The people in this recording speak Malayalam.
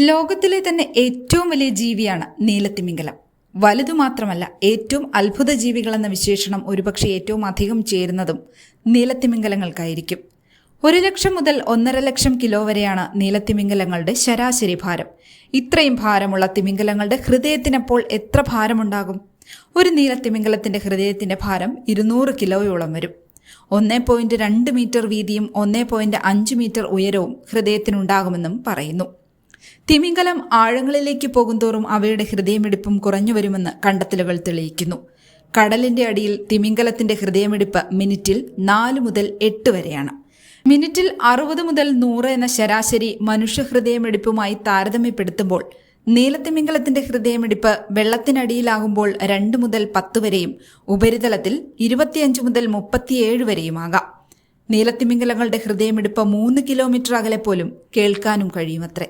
ലോകത്തിലെ തന്നെ ഏറ്റവും വലിയ ജീവിയാണ് നീലത്തിമിംഗലം. വലുതു മാത്രമല്ല ഏറ്റവും അത്ഭുത ജീവികളെന്ന വിശേഷണം ഒരുപക്ഷെ ഏറ്റവും അധികം ചേരുന്നതും നീലത്തിമിംഗലങ്ങൾക്കായിരിക്കും. ഒരു ലക്ഷം മുതൽ ഒന്നര ലക്ഷം കിലോ വരെയാണ് നീലത്തിമിംഗലങ്ങളുടെ ശരാശരി ഭാരം. ഇത്രയും ഭാരമുള്ള തിമിംഗലങ്ങളുടെ ഹൃദയത്തിനപ്പോൾ എത്ര ഭാരമുണ്ടാകും? ഒരു നീലത്തിമിംഗലത്തിന്റെ ഹൃദയത്തിന്റെ ഭാരം ഇരുന്നൂറ് കിലോയോളം വരും. ഒന്നേ പോയിന്റ് രണ്ട് മീറ്റർ വീതിയും ഒന്നേ പോയിന്റ് അഞ്ച് മീറ്റർ ഉയരവും ഹൃദയത്തിനുണ്ടാകുമെന്നും പറയുന്നു. തിമിംഗലം ആഴങ്ങളിലേക്ക് പോകുന്തോറും അവയുടെ ഹൃദയമിടിപ്പും കുറഞ്ഞു വരുമെന്ന് കണ്ടെത്തലുകൾ തെളിയിക്കുന്നു. കടലിന്റെ അടിയിൽ തിമിംഗലത്തിന്റെ ഹൃദയമിടിപ്പ് മിനിറ്റിൽ നാല് മുതൽ എട്ട് വരെയാണ്. മിനിറ്റിൽ അറുപത് മുതൽ നൂറ് എന്ന ശരാശരി മനുഷ്യ ഹൃദയമിടിപ്പുമായി താരതമ്യപ്പെടുത്തുമ്പോൾ നീലത്തിമിംഗലത്തിന്റെ ഹൃദയമിടിപ്പ് വെള്ളത്തിനടിയിലാകുമ്പോൾ രണ്ട് മുതൽ പത്ത് വരെയും ഉപരിതലത്തിൽ ഇരുപത്തിയഞ്ച് മുതൽ മുപ്പത്തിയേഴ് വരെയുമാകാം. നീലത്തിമിംഗലങ്ങളുടെ ഹൃദയമിടിപ്പ് മൂന്ന് കിലോമീറ്റർ അകലെ പോലും കേൾക്കാനും കഴിയുമത്രേ.